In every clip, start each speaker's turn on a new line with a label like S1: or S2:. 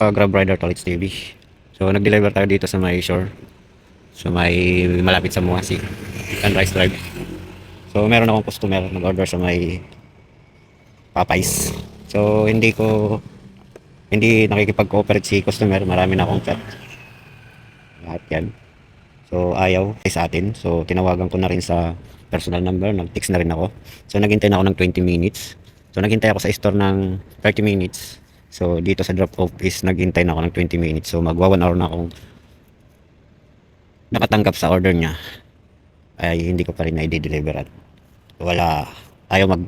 S1: uh, Grab Rider Toilets TV. So, nag-deliver tayo dito sa may shore. So, may malapit sa Muasi. Sunrise Drive. So, meron akong customer nag-order sa may Popeyes. So, hindi ko hindi nakikipag-cooperate si customer. Marami na akong chat. Lahat yan. So, ayaw sa atin. So, tinawagan ko na rin sa personal number. Nag-text na rin ako. So, naghintay na ako ng 20 minutes. So, naghintay ako sa store ng 30 minutes. So, dito sa drop-off is naghintay na ako ng 20 minutes. So, magwa 1 hour na akong nakatanggap sa order niya. Ay, hindi ko pa rin na-deliver at wala. Ayaw mag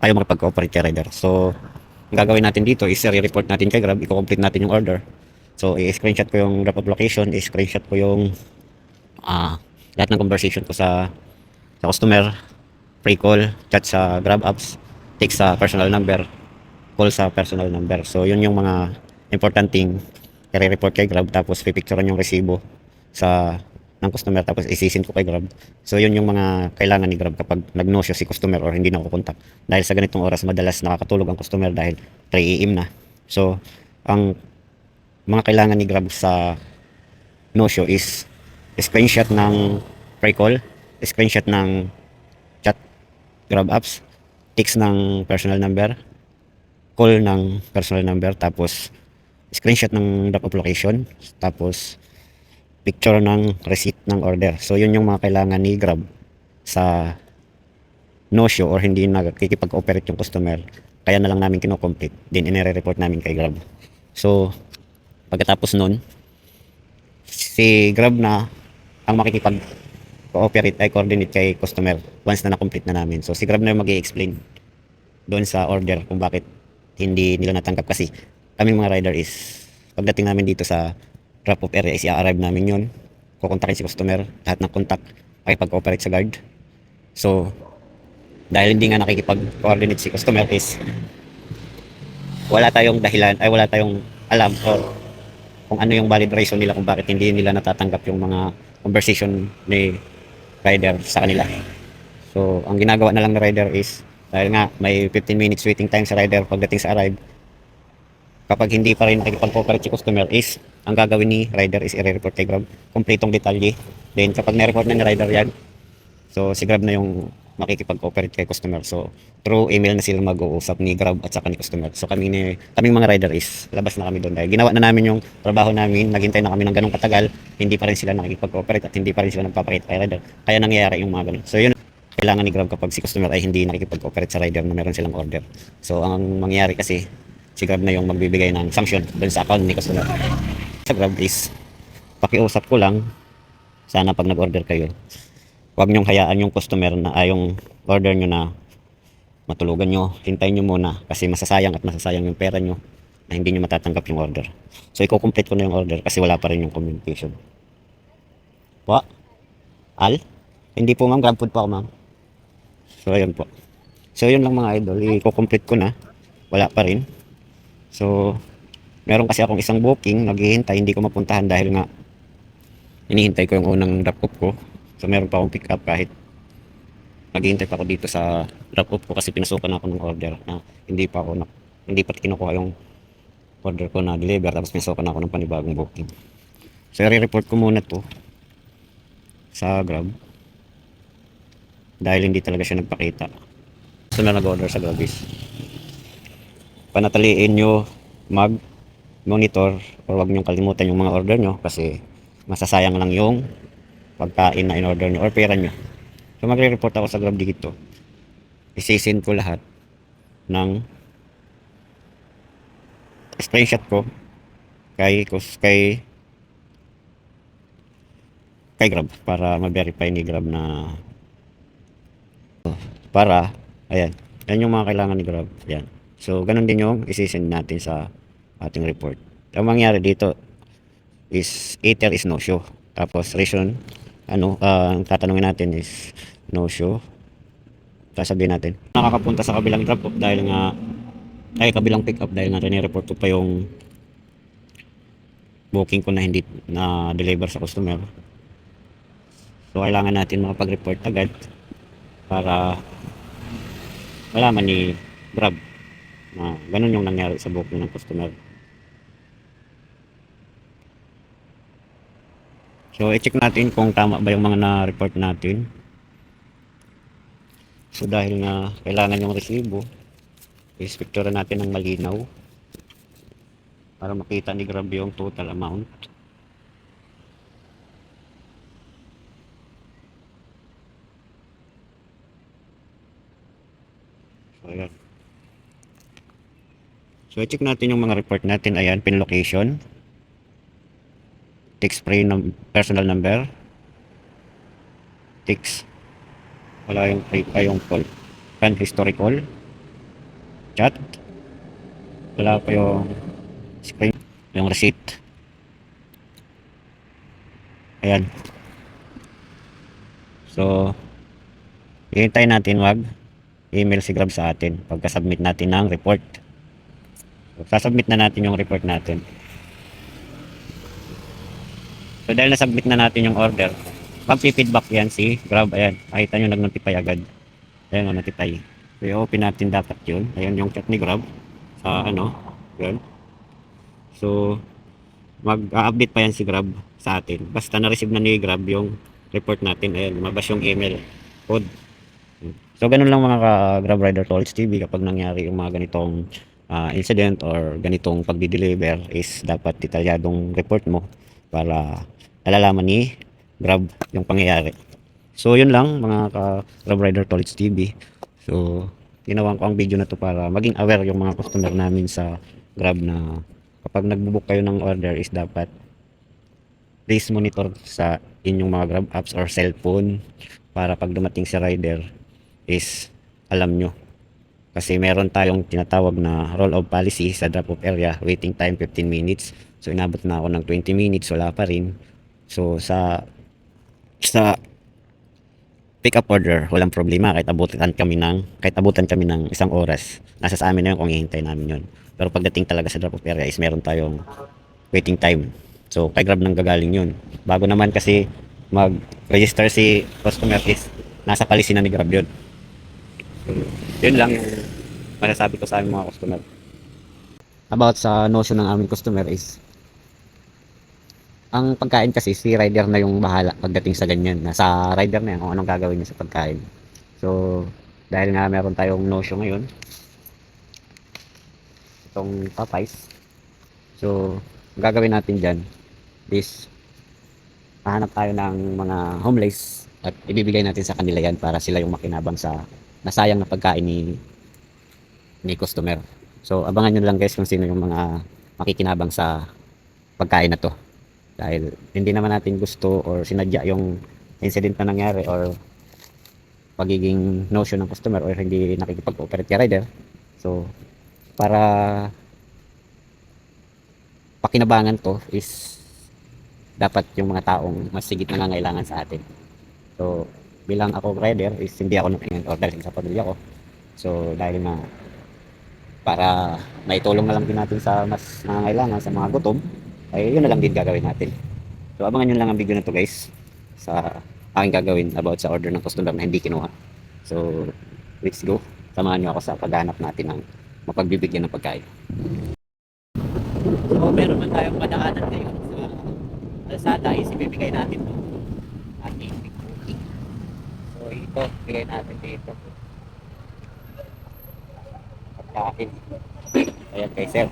S1: ayaw makipag-cooperate kay rider. So, ang gagawin natin dito is i-report natin kay Grab, i-complete natin yung order. So, i-screenshot ko yung drop-off location, i-screenshot ko yung ah lahat ng conversation ko sa sa customer, pre-call, chat sa Grab apps, text sa personal number, call sa personal number. So, yun yung mga important thing i-report kay Grab tapos pipicturean yung resibo sa ng customer tapos isisin ko kay Grab. So yun yung mga kailangan ni Grab kapag nag-no-show si customer or hindi na kukontak. Dahil sa ganitong oras madalas nakakatulog ang customer dahil 3 AM na. So ang mga kailangan ni Grab sa no-show is screenshot ng pre-call, screenshot ng chat Grab apps, text ng personal number, call ng personal number, tapos screenshot ng drop-off location, tapos picture ng receipt ng order. So yun yung mga kailangan ni Grab sa no show or hindi nakikipag-operate yung customer. Kaya na lang namin kinocomplete. Then inire-report namin kay Grab. So pagkatapos nun, si Grab na ang makikipag cooperate ay coordinate kay customer once na na-complete na namin. So si Grab na yung mag explain doon sa order kung bakit hindi nila natanggap kasi kaming mga rider is pagdating namin dito sa drop-off area is i-arrive namin yun. Kukontakin si customer, lahat ng contact ay pag-operate sa guard. So, dahil hindi nga nakikipag-coordinate si customer is wala tayong dahilan, ay wala tayong alam or kung ano yung valid reason nila kung bakit hindi nila natatanggap yung mga conversation ni rider sa kanila. So, ang ginagawa na lang ng rider is dahil nga may 15 minutes waiting time sa rider pagdating sa arrive, kapag hindi pa rin nakikipag-cooperate si customer is ang gagawin ni rider is i-report kay Grab. Kompletong detalye. Then kapag na-report na ni rider yan so si Grab na yung makikipag-cooperate kay customer. So through email na sila mag-uusap ni Grab at saka ni customer. So kami ni kaming mga rider is labas na kami doon. Dahil ginawa na namin yung trabaho namin naghintay na kami ng ganong katagal hindi pa rin sila nakikipag-cooperate at hindi pa rin sila nagpapakita kay rider. Kaya nangyayari yung mga ganun. So yun kailangan ni Grab kapag si customer ay hindi nakikipag-cooperate sa rider na meron silang order so ang mangyayari kasi si Grab na yung magbibigay ng sanction doon sa account ni customer. Sa Grab is, pakiusap ko lang, sana pag nag-order kayo, huwag nyong hayaan yung customer na, ay yung order nyo na matulugan nyo, hintayin nyo muna kasi masasayang at masasayang yung pera nyo na hindi nyo matatanggap yung order. So, i-complete ko na yung order kasi wala pa rin yung communication. Po? Al? Hindi po ma'am, grab food po ako ma'am. So, ayun po. So, yun lang mga idol, i-complete ko na. Wala pa rin. So, meron kasi akong isang booking, naghihintay, hindi ko mapuntahan dahil nga hinihintay ko yung unang drop off ko. So, meron pa akong pick up kahit naghihintay pa ako dito sa drop off ko kasi pinasukan ako ng order na hindi pa ako na, hindi pa kinukuha yung order ko na deliver tapos pinasukan ako ng panibagong booking. So, i-report ko muna to sa Grab dahil hindi talaga siya nagpakita. So, na nag-order sa Grab is panataliin nyo mag monitor or wag nyo kalimutan yung mga order nyo kasi masasayang lang yung pagkain na in-order nyo or pera nyo. So magre-report ako sa Grab dito. Isisin ko lahat ng screenshot ko kay kay kay Grab para ma-verify ni Grab na para ayan yan yung mga kailangan ni Grab yan So, ganun din yung isisend natin sa ating report. Ang mangyari dito is ether is no show. Tapos reason, ano, uh, ang tatanungin natin is no show. Sasabihin natin. Nakakapunta sa kabilang drop off dahil nga, ay kabilang pick up dahil nga report ko pa yung booking ko na hindi na deliver sa customer. So, kailangan natin makapag-report agad para malaman ni Grab na ganun yung nangyari sa booking ng customer. So, i-check natin kung tama ba yung mga na-report natin. So, dahil nga kailangan yung resibo, i-spectura natin ng malinaw para makita ni Grab yung total amount. Ayan. So, i-check natin yung mga report natin. Ayan, pin location. Text spray ng personal number. Text. Wala yung, ay, ay, yung call. Fan historical. Chat. Wala pa yung screen. Yung receipt. Ayan. So, hihintay natin wag email si Grab sa atin pagka-submit natin ng report. So, sasubmit na natin yung report natin. So, dahil nasubmit na natin yung order, pag-feedback yan si Grab. Ayan, makita nyo nag-notify agad. Ayan o, notify. So, i-open natin dapat yun. Ayan yung chat ni Grab sa ano, yun. So, mag-update pa yan si Grab sa atin. Basta na-receive na ni Grab yung report natin. Ayan, lumabas yung email code. So, ganun lang mga ka-Grab Rider Tolls TV kapag nangyari yung mga ganitong ah, incident or ganitong pagdi-deliver is dapat detalyadong report mo para alalaman ni Grab yung pangyayari. So, yun lang mga ka-Grab Rider Tolls TV. So, ginawan ko ang video na to para maging aware yung mga customer namin sa Grab na kapag nagbubook kayo ng order is dapat please monitor sa inyong mga Grab apps or cellphone para pag dumating si rider is alam nyo. Kasi meron tayong tinatawag na roll off policy sa drop off area, waiting time 15 minutes. So inabot na ako ng 20 minutes, wala pa rin. So sa sa pick up order, walang problema kahit abutan kami ng kahit abutan kami ng isang oras. Nasa sa amin na yun kung hihintay namin yun. Pero pagdating talaga sa drop off area is meron tayong waiting time. So kay Grab nang gagaling yun. Bago naman kasi mag-register si customer is nasa policy na ni Grab yun. So, yun lang yung masasabi ko sa aming mga customer. About sa notion ng aming customer is ang pagkain kasi si rider na yung bahala pagdating sa ganyan. Nasa rider na yan kung anong gagawin niya sa pagkain. So, dahil nga meron tayong notion ngayon, itong Popeyes. So, ang gagawin natin dyan is hahanap tayo ng mga homeless at ibibigay natin sa kanila yan para sila yung makinabang sa nasayang na pagkain ni ni customer. So, abangan nyo lang guys kung sino yung mga makikinabang sa pagkain na to. Dahil hindi naman natin gusto or sinadya yung incident na nangyari or pagiging notion ng customer or hindi nakikipag-cooperate kay rider. So, para pakinabangan to is dapat yung mga taong mas sigit na nangangailangan sa atin. So, bilang ako rider is hindi ako naging order sa pamilya ko. So, dahil na para maitulong na lang din natin sa mas nangangailangan sa mga gutom, ay yun na lang din gagawin natin. So, abangan nyo lang ang video na to guys sa aking gagawin about sa order ng customer na hindi kinuha. So, let's go. Samahan nyo ako sa paghanap natin ng mapagbibigyan ng pagkain. So, meron man tayong padaanan ngayon sa Lazada is ibibigay natin to ating. Ito, bigay natin dito. Pagkain. Ayan kay sir.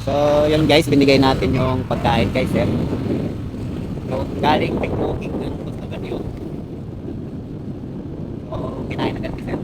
S1: So, yun guys, binigay natin yung pagkain kay sir. So, galing cooking ng customer yun. So, kinain agad ni sir.